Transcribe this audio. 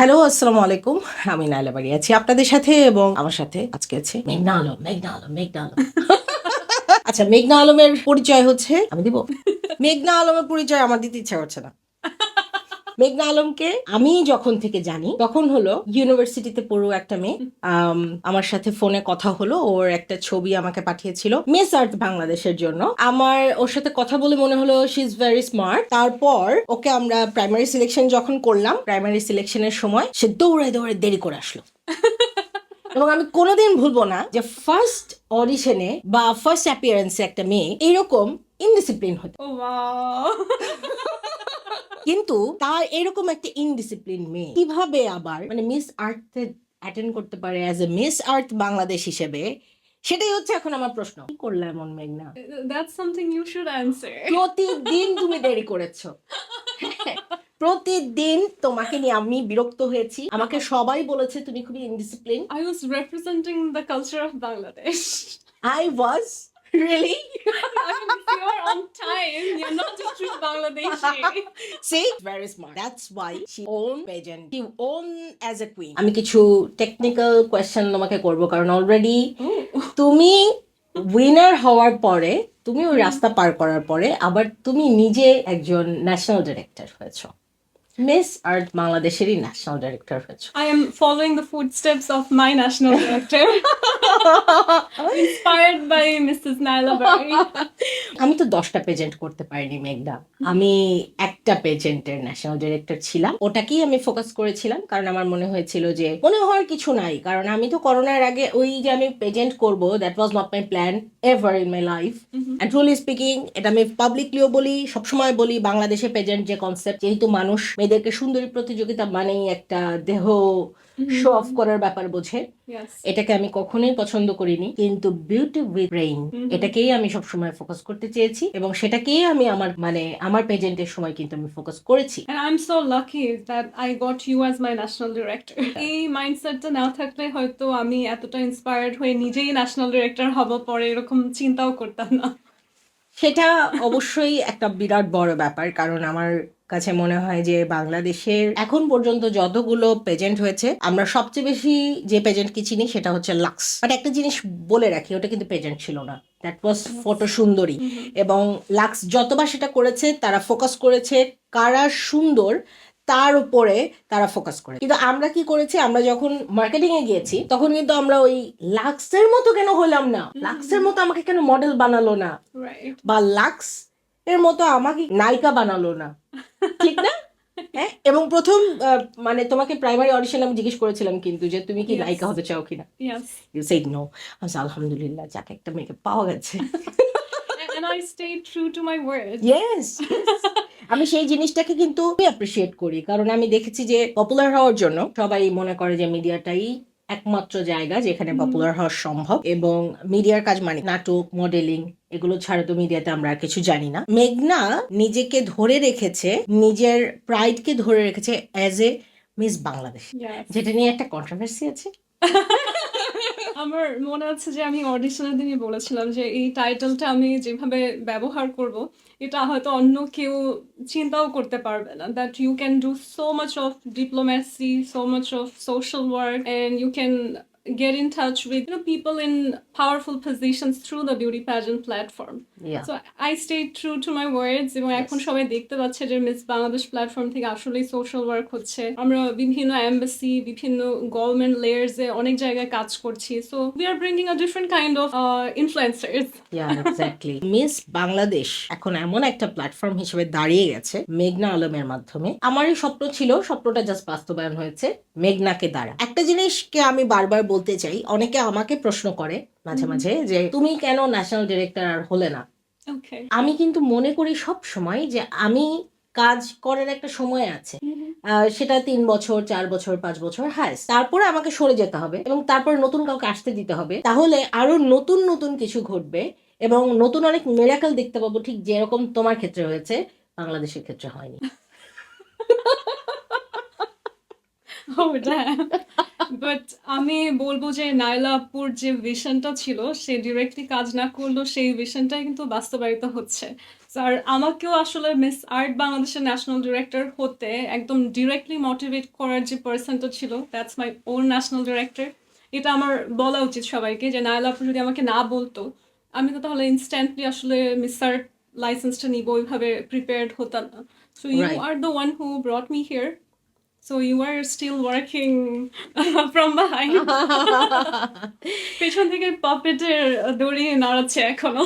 Hello আসসালামু আলাইকুম। আমি নাইলা বাড়ি আছি আপনাদের সাথে এবং আমার সাথে আজকে আছে মেঘনা আলম মেঘনা আলম মেঘনা আলম। আচ্ছা মেঘনা আলমের পরিচয় হচ্ছে আমি দিব? মেঘনা আলমের পরিচয় আমার দিতে ইচ্ছা করছে না। মেঘনা আলমকে আমি যখন থেকে জানি তখন হলো ইউনিভার্সিটিতে পড়ো একটা মেয়ে। আমার সাথে ফোনে কথা হলো ওর একটা ছবি আমাকে পাঠিয়েছিল মিস আর্থ বাংলাদেশের জন্য। আমার ওর সাথে কথা বলে মনে হলো শি ইজ ভেরি স্মার্ট তারপর ওকে আমরা প্রাইমারি সিলেকশন যখন করলাম প্রাইমারি সিলেকশনের সময় সে দৌড়ে দৌড়ে দেরি করে আসলো। এবং আমি কোনোদিন ভুলবো না যে ফার্স্ট অডিশনে বা ফার্স্ট অ্যাপিয়ারেন্সে একটা মেয়ে এরকম ইনডিসিপ্লিন হতো। Oh. কিন্তু তার এরকম একটা ইনডিসিপ্লিন মেয়ে। কীভাবে আবার মানে মিস আর্থে অ্যাটেন্ড করতে পারে as a miss earth Bangladesh হিসেবে? সেটাই হচ্ছে এখন আমার প্রশ্ন। কি করলে এমন মেঘনা That's something you should answer. প্রতিদিন তুমি দেরি করেছ। প্রতিদিন তোমাকে নিয়ে আমি বিরক্ত হয়েছি। আমাকে সবাই বলেছে তুমি খুবই indiscipline I was representing the culture of Bangladesh. I was mean, you're on time, you're not a true Bangladeshi. See, very smart. That's why she own pageant. She own as a queen. আমি কিছু technical question তোমাকে করব কারণ already. তুমি winner হওয়ার পরে তুমি ওই রাস্তা পার করার পরে আবার তুমি নিজে একজন ন্যাশনাল ডিরেক্টর হয়েছো মিস আর্থ বাংলাদেশেরই ন্যাশনাল ডিরেক্টর হয়েছো I am following the footsteps of my national director, inspired by Mrs. Naila Bari. আমি তো দশটা পেজেন্ট করতে পারিনি মেঘদা। আমি একটা পেজেন্টের ন্যাশনাল ডিরেক্টর ছিলাম। ওটাকেই আমি ফোকাস করেছিলাম কারণ আমার মনে হয়েছিল যে মনে হওয়ার কিছু নাই। কারণ আমি তো করোনার আগে ওই যে আমি পেজেন্ট করব that was not my plan ever in my life and truly speaking এটা আমি পাবলিকলিও বলি সবসময় বলি বাংলাদেশে পেজেন্ট যে কনসেপ্ট যেহেতু মানুষ মেয়েদেরকে সুন্দরী প্রতিযোগিতা মানেই একটা দেহ শো অফ করার ব্যাপার বোঝে। এটাকে আমি কখনোই পছন্দ করিনি কিন্তু বিউটি উইথ ব্রেইন এটাকেই আমি সবসময় ফোকাস করতে চেয়েছি এবং সেটাকেই আমি আমার মানে আমার পেজেন্টের সময় কিন্তু আমি ফোকাস করেছি। And I'm so lucky that I got you as my national director. এই মাইন্ডসেটটা না থাকলে হয়তো আমি এতটা ইন্সপায়ার্ড হয়ে নিজেই ন্যাশনাল ডিরেক্টর হব পরে এরকম চিন্তাও করতাম না। সেটা অবশ্যই একটা বিরাট বড় ব্যাপার কারণ আমার কাছে মনে হয় যে বাংলাদেশের এখন পর্যন্ত যতগুলো পেজেন্ট হয়েছে আমরা সবচেয়ে বেশি যে পেজেন্টকে চিনি সেটা হচ্ছে লাক্স। বাট একটা জিনিস বলে রাখি ওটা কিন্তু পেজেন্ট ছিল না। দ্যাট ওয়াজ ফটো সুন্দরী। এবং লাক্স যতবার সেটা করেছে তারা ফোকাস করেছে কারা সুন্দর তার উপরে তারা ফোকাস করে। কিন্তু আমরা কি করেছি? আমরা যখন মার্কেটিং এ গিয়েছি তখন কিন্তু আমরা ওই লাক্সের মতো কেন হলাম না? লাক্সের মতো আমাকে কেন মডেল বানালো না? বা লাক্স এর মতো আমাকে নায়িকা বানালো না? ঠিক না? হ্যাঁ? এবং প্রথম মানে তোমাকে প্রাইমারি অডিশন আমি জিজ্ঞেস করেছিলাম কিন্তু যে তুমি কি নায়িকা হতে চাও কিনা? ইউ সেড নো আলহামদুলিল্লাহ যাকে একটা মেয়েকে পাওয়া গেছে. And I stayed true to my word. Yes আমি সেই জিনিসটাকে কিন্তু অ্যাপ্রিসিয়েট করি। কারণ আমি দেখেছি যে পপুলার হওয়ার জন্য সবাই মনে করে যে মিডিয়াটাই একমাত্র জায়গা যেখানে পপুলার হওয়া সম্ভব। এবং মিডিয়ার কাজ মানে নাটক মডেলিং এগুলো ছাড়া তো মিডিয়াতে আমরা আর কিছু জানি না। মেঘনা নিজেকে ধরে রেখেছে নিজের প্রাইডকে ধরে রেখেছে অ্যাজ এ মিস বাংলাদেশ যেটা নিয়ে একটা কন্ট্রোভার্সি আছে। আমার মনে আছে যে আমি অডিশনের দিনই বলেছিলাম যে এই টাইটেলটা আমি যেভাবে ব্যবহার করব, এটা হয়তো অন্য কেউ চিন্তাও করতে পারবে না। That you can do so much of diplomacy so much of social work and you can get in touch with you know people in powerful positions through the beauty pageant platform. Yeah. so I stayed true to my words এবং এখন সবাই দেখতে পাচ্ছে যে miss Bangladesh platform থেকে আসলেই social work হচ্ছে। আমরা বিভিন্ন এম্বাসি বিভিন্ন গভর্নমেন্ট লেয়ার্সে অনেক জায়গায় কাজ করছি। So we are bringing a different kind of influencers Yeah, exactly. Miss Bangladesh এখন এমন একটা প্ল্যাটফর্ম হিসেবে দাঁড়িয়ে গেছে মেঘনা আলমের মাধ্যমে। আমারই স্বপ্ন ছিল স্বপ্নটা জাস্ট বাস্তবায়ন হয়েছে মেঘনাকে দ্বারা। একটা জিনিসকে আমি বারবার বলতে চাই অনেকে আমাকে প্রশ্ন করে মাঝে মাঝে যে তুমি কেন ন্যাশনাল ডিরেক্টর আর হলে না? আমি কিন্তু মনে করি সব সময় যে আমি কাজ করার একটা সময় আছে। সেটা তিন বছর চার বছর পাঁচ বছর হ্যাঁ তারপরে আমাকে সরে যেতে হবে এবং তারপরে নতুন কাউকে আসতে দিতে হবে। তাহলে আরও নতুন নতুন কিছু ঘটবে এবং নতুন অনেক মেরাকাল দেখতে পাবো ঠিক যেরকম তোমার ক্ষেত্রে হয়েছে বাংলাদেশের ক্ষেত্রে হয়নি। Oh damn. বাট আমি বলব যে নাইলা আপুর যে ভিশনটা ছিল সে ডিরেক্টলি কাজ না করলেও সেই ভিশনটাই কিন্তু বাস্তবায়িত হচ্ছে। আর আমাকেও আসলে মিস আর্ট বাংলাদেশের ন্যাশনাল ডিরেক্টর হতে একদম ডিরেক্টলি মোটিভেট করার যে পার্সনটা ছিল that's my own national director এটা আমার বলা উচিত সবাইকে যে নাইলা আপু যদি আমাকে না বলতো আমি তো তাহলে ইনস্ট্যান্টলি আসলে মিস আর্ট লাইসেন্সটা নিব ওইভাবে প্রিপেয়ার্ড হতাম না। So you are the one who brought me here So you are still working from behind. পেছন থেকে পপেটের দড়ি নাড়াচ্ছে এখনো